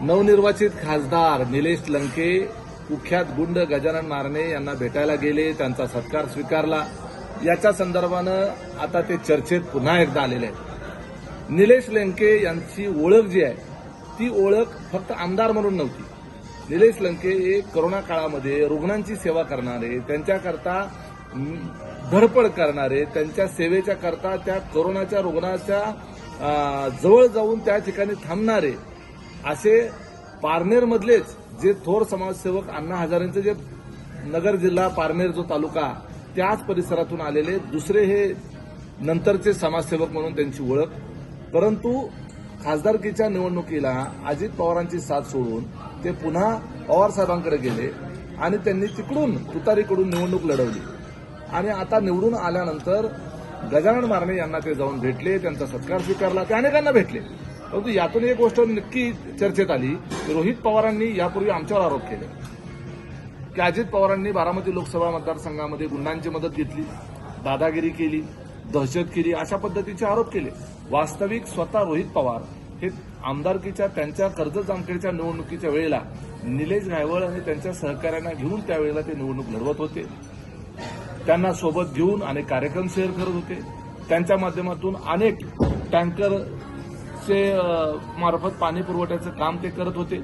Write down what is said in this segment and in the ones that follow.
नवनिर्वाचित खासदार निलेश लंके कुख्यात गुंड गजानन मारणे यांना भेटायला गेले त्यांचा सत्कार स्वीकारला. याच्या संदर्भानं आता ते चर्चेत पुन्हा एकदा आलेले आहेत. निलेश लंके यांची ओळख जी आहे ती ओळख फक्त आमदार म्हणून नव्हती. निलेश लंके हे करोना काळामध्ये रुग्णांची सेवा करणारे त्यांच्याकरता धडपड करणारे त्यांच्या सेवेच्या करता त्या करोनाच्या रुग्णाच्या जवळ जाऊन त्या ठिकाणी थांबणारे असे पारनेरमधलेच जे थोर समाजसेवक अण्णा हजारेंचं जे नगर जिल्हा पारनेर जो तालुका त्याच परिसरातून आलेले दुसरे हे नंतरचे समाजसेवक म्हणून त्यांची ओळख. परंतु खासदारकीच्या निवडणुकीला अजित पवारांची साथ सोडून ते पुन्हा पवार साहेबांकडे गेले आणि त्यांनी तिकडून तुतारीकडून निवडणूक लढवली. आणि आता निवडून आल्यानंतर गजानन मारणे यांना ते जाऊन भेटले त्यांचा सत्कार स्वीकारला ते अनेकांना भेटले. परंतु यातून एक गोष्ट नक्की चर्चेत आली. की रोहित पवारांनी यापूर्वी आमच्यावर आरोप केले. की अजित पवारांनी बारामती लोकसभा मतदारसंघामध्ये गुंडांची मदत घेतली दादागिरी केली दहशत केली अशा पद्धतीचे आरोप केले. वास्तविक स्वतः रोहित पवार हे आमदारकीच्या त्यांच्या कर्ज जामखेडच्या निवडणुकीच्या वेळेला निलेश घायवळ आणि त्यांच्या सहकाऱ्यांना घेऊन त्यावेळेला ते निवडणूक लढवत होते. त्यांना सोबत घेऊन अनेक कार्यक्रम शेअर करत होते. त्यांच्या माध्यमातून अनेक टँकर अ, मार्फत पाणी पुरवठ्याचं काम ते करत होते.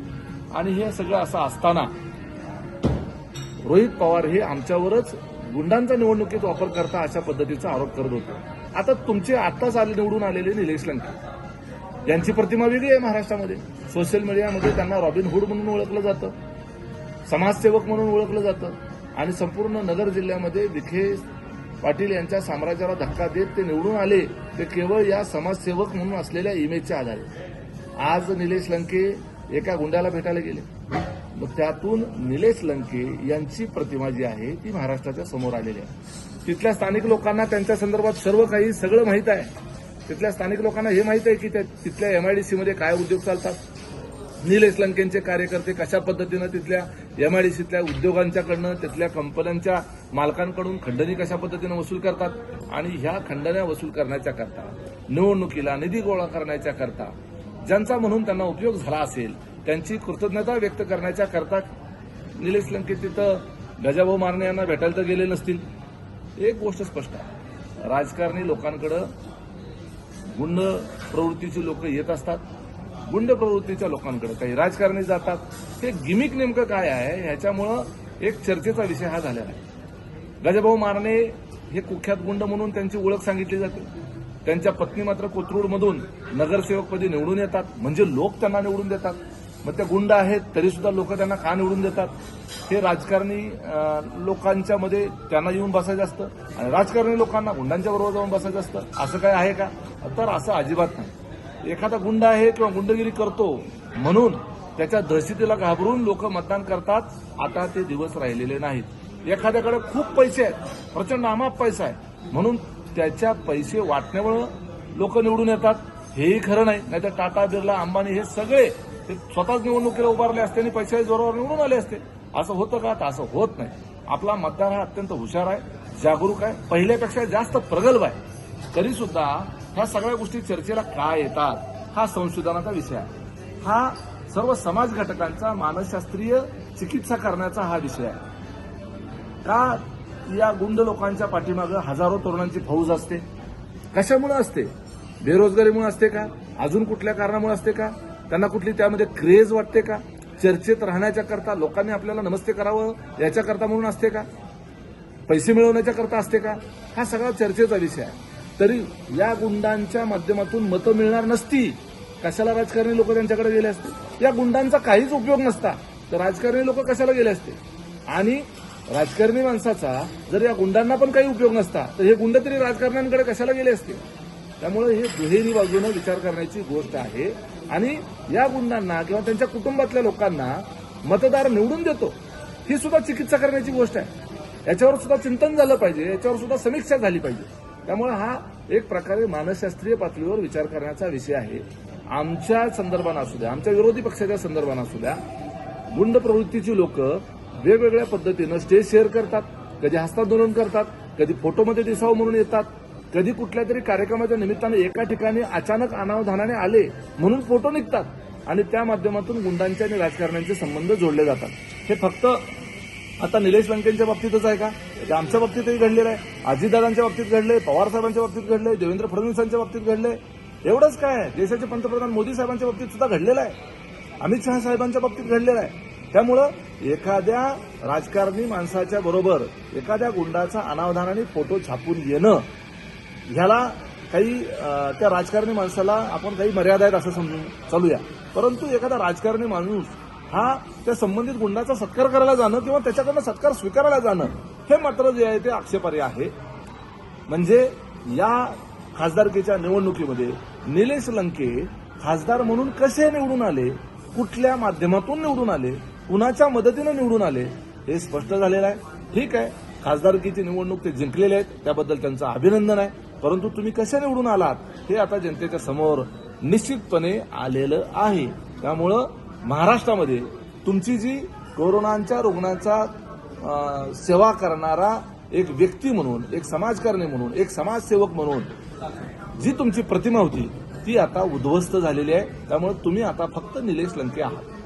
आणि हे सगळं असं असताना रोहित पवार हे आमच्यावरच गुंडांचा निवडणुकीत वापर करता अशा पद्धतीचा आरोप करत होते. आता तुमचे आत्ताच आले निवडून आलेले निलेश लंके. यांची प्रतिमा वेगळी आहे महाराष्ट्रामध्ये. सोशल मीडियामध्ये त्यांना रॉबिन हुड म्हणून ओळखलं जातं. समाजसेवक म्हणून ओळखलं जातं. आणि संपूर्ण नगर जिल्ह्यामध्ये विखे पाटील यांच्या साम्राज्याला धक्का देत ते निवडून आले ते केवळ या समाजसेवक म्हणून असलेल्या इमेजच्या आधारे. आज निलेश लंके एका गुंडाला भेटायला गेले. मग त्यातून निलेश लंके यांची प्रतिमा जी आहे ती महाराष्ट्राच्या समोर आलेली आहे. तिथल्या स्थानिक लोकांना त्यांच्या संदर्भात सर्व काही सगळं माहीत आहे. तिथल्या स्थानिक लोकांना हे माहीत आहे की त्या- तिथल्या एमआयडीसीमध्ये काय उद्योग चालतात? निलेश लंकेंचे कार्यकर्ते कशा पद्धतीनं तिथल्या एमआयडीसीतल्या उद्योगांच्याकडनं तिथल्या कंपन्यांच्या मालकांकडून खंडणी कशा पद्धतीनं वसूल करतात आणि ह्या खंडण्या वसूल करण्याच्या करता निवडणुकीला निधी गोळा करण्याच्या करता ज्यांचा म्हणून त्यांना उपयोग झाला असेल त्यांची कृतज्ञता व्यक्त करण्याच्या करता निलेश लंके तिथं गजाभाऊ मारणे यांना भेटायला तर गेले नसतील. एक गोष्ट स्पष्ट आहे. राजकारणी लोकांकडं गुंड प्रवृत्तीची लोक येत असतात. गुंड प्रवृत्तीच्या लोकांकडे. काही राजकारणी जातात. हे गिमिक नेमकं काय आहे ह्याच्यामुळं एक चर्चेचा विषय हा झालेला आहे. गजाभाऊ मारणे हे कुख्यात गुंड म्हणून त्यांची ओळख सांगितली जाते. त्यांच्या पत्नी मात्र कोथरूडमधून नगरसेवकपदी निवडून येतात. म्हणजे लोक त्यांना निवडून देतात. मग त्या गुंड आहेत तरी सुद्धा लोक त्यांना का निवडून देतात? हे राजकारणी लोकांच्या मध्ये त्यांना येऊन बसायचं असतं. आणि राजकारणी लोकांना गुंडांच्या बरोबर जाऊन बसायचं असतं. असं काय आहे का? तर असं अजिबात नाही. एखादा गुंड आहे किंवा गुंडगिरी करतो म्हणून त्याच्या दहशतीला घाबरून लोक मतदान करतात. आता ते दिवस राहिलेले नाहीत. एखाद्याकडे खूप पैसे आहेत. प्रचंड अमाप पैसा आहे. म्हणून त्याच्या पैसे वाटण्यामुळं लोक निवडून येतात. हेही खरं नाही. नाहीतर टाटा बिर्ला अंबानी हे सगळे ते स्वतःच निवडणुकीला उभारले असते आणि पैशाच्या जोरावर निवडून आले असते. असं होतं का? तर असं होत नाही. आपला मतदार हा अत्यंत हुशार आहे जागरूक आहे. पहिल्यापेक्षा जास्त प्रगल्भ आहे. तरी सुद्धा ह्या सगळ्या गोष्टी चर्चेला का येतात? हा संशोधनाचा विषय आहे. हा सर्व समाज घटकांचा मानसशास्त्रीय चिकित्सा करण्याचा हा विषय आहे. का या गुंड लोकांच्या पाठीमागं हजारो तरुणांची फौज असते? कशामुळे असते? बेरोजगारीमुळे असते का? अजून कुठल्या कारणामुळे असते का? त्यांना कुठली त्यामध्ये क्रेज वाटते का? चर्चेत राहण्याच्या करता लोकांनी आपल्याला नमस्ते करावं याच्याकरता म्हणून असते का? पैसे मिळवण्याच्या करता असते का? हा सगळा चर्चेचा विषय आहे. तरी या गुंडांच्या माध्यमातून मतं मिळणार नसती. कशाला राजकारणी लोक त्यांच्याकडे गेले असते? या गुंडांचा काहीच उपयोग नसता. तर राजकारणी लोक कशाला गेले असते? आणि राजकारणी माणसाचा जर या गुंडांना पण काही उपयोग नसता तर हे गुंड तरी राजकारण्यांकडे कशाला गेले असते? त्यामुळे हे दुहेरी बाजूनं विचार करण्याची गोष्ट आहे. आणि या गुंडांना किंवा त्यांच्या कुटुंबातल्या लोकांना मतदार निवडून देतो ही सुद्धा चिकित्सा करण्याची गोष्ट आहे. याच्यावर सुद्धा चिंतन झालं पाहिजे याच्यावर सुद्धा समीक्षा झाली पाहिजे. त्यामुळे हा एक प्रकारे मानसशास्त्रीय पातळीवर विचार करण्याचा विषय आहे. आमच्या संदर्भानं असू द्या आमच्या विरोधी पक्षाच्या संदर्भानं असू द्या गुंड प्रवृत्तीची लोक वेगवेगळ्या पद्धतीनं स्टेज शेअर करतात कधी हस्तांदोलन करतात कधी फोटोमध्ये दिसावं म्हणून येतात कधी कुठल्या तरी कार्यक्रमाच्या निमित्तानं एका ठिकाणी अचानक अनावधानाने आले म्हणून फोटो निघतात आणि त्या माध्यमातून गुंडांचे आणि राजकारण्यांचे संबंध जोडले जातात. हे फक्त आता निलेश लंकेंच्या बाबतीतच आहे का? ते आमच्या बाबतीतही घडलेलं आहे. अजितदादांच्या बाबतीत घडले पवार साहेबांच्या बाबतीत घडले देवेंद्र फडणवीसांच्या बाबतीत घडले एवढंच काय आहे? देशाचे पंतप्रधान मोदी साहेबांच्या बाबतीत सुद्धा घडलेलं आहे. अमित शहा साहेबांच्या बाबतीत घडलेलं आहे. त्यामुळं एखाद्या राजकारणी माणसाच्या बरोबर एखाद्या गुंडाचा अनावधानाने फोटो छापून येणं ह्याला काही त्या राजकारणी माणसाला आपण काही मर्यादा आहेत असं समजून चालूया. परंतु एखादा राजकारणी माणूस हा त्या संबंधित गुंडाचा सत्कार करायला जाणं किंवा त्याच्याकडनं सत्कार स्वीकारायला जाणं हे मात्र जे आहे ते आक्षेपार्ह आहे. म्हणजे या खासदारकीच्या निवडणुकीमध्ये निलेश लंके खासदार म्हणून कसे निवडून आले कुठल्या माध्यमातून निवडून आले कुणाच्या मदतीनं निवडून आले हे स्पष्ट झालेलं आहे. ठीक आहे खासदारकीची निवडणूक ते जिंकलेले आहेत त्याबद्दल त्यांचं अभिनंदन आहे. परंतु तुम्ही कसे निवडून आलात हे आता जनतेच्या समोर निश्चितपणे आलेलं आहे. त्यामुळं महाराष्ट्रामध्ये तुमची जी कोरोनाच्या रुग्णांचा सेवा करणारा एक व्यक्ती म्हणून एक समाजकारणी म्हणून एक समाजसेवक म्हणून जी तुमची प्रतिमा होती ती आता उद्ध्वस्त झालेली आहे. त्यामुळे तुम्ही आता फक्त निलेश लंके आहात.